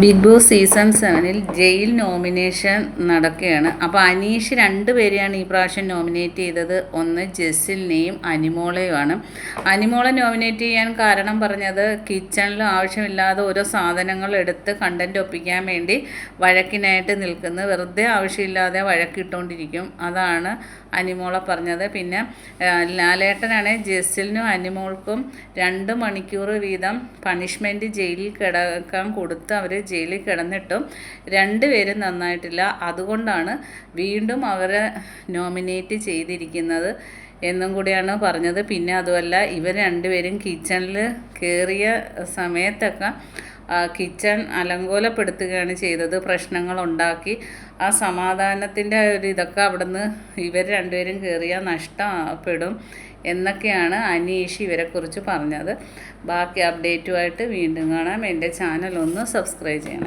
Big Boss season സെവനിൽ jail nomination നടക്കുകയാണ്. അപ്പോൾ അനീഷ് രണ്ട് പേരെയാണ് ഈ പ്രാവശ്യം നോമിനേറ്റ് ചെയ്തത്. ഒന്ന് ജെസ്സിലിനെയും അനിമോളെയുമാണ്. അനിമോളെ നോമിനേറ്റ് ചെയ്യാൻ കാരണം പറഞ്ഞത് കിച്ചണിൽ ആവശ്യമില്ലാതെ ഓരോ സാധനങ്ങൾ എടുത്ത് കണ്ടന്റ് ഒപ്പിക്കാൻ വേണ്ടി വഴക്കിനായിട്ട് നിൽക്കുന്നു. വെറുതെ ആവശ്യമില്ലാതെ വഴക്കിട്ടുകൊണ്ടിരിക്കും അതാണ് അനിമോളെ പറഞ്ഞത്. പിന്നെ ലാലേട്ടനാണ് ജെസ്സിലിനും അനിമോൾക്കും രണ്ട് മണിക്കൂർ വീതം പണിഷ്മെന്റ് ജയിലിൽ കിടക്കാൻ കൊടുത്ത് അവർ ജയിലിൽ കിടന്നിട്ടും രണ്ടുപേരും നന്നായിട്ടില്ല. അതുകൊണ്ടാണ് വീണ്ടും അവരെ നോമിനേറ്റ് ചെയ്തിരിക്കുന്നത് എന്നും കൂടിയാണ് പറഞ്ഞത്. പിന്നെ അതുമല്ല ഇവർ രണ്ടുപേരും കിച്ചണിൽ കയറിയ സമയത്തൊക്കെ കിച്ചൺ അലങ്കോലപ്പെടുത്തുകയാണ് ചെയ്തത്. പ്രശ്നങ്ങളുണ്ടാക്കി. ആ സമാധാനത്തിന്റെ ഒരു ഇതൊക്കെ അവിടുന്ന് ഇവർ രണ്ടുപേരും കയറിയാൽ നഷ്ടപ്പെടും എന്നൊക്കെയാണ് അനീഷ് ഇവരെക്കുറിച്ച് പറഞ്ഞത്. ബാക്കി അപ്ഡേറ്റുമായിട്ട് വീണ്ടും കാണാം. എന്റെ ചാനൽ ഒന്ന് സബ്സ്ക്രൈബ് ചെയ്യണം.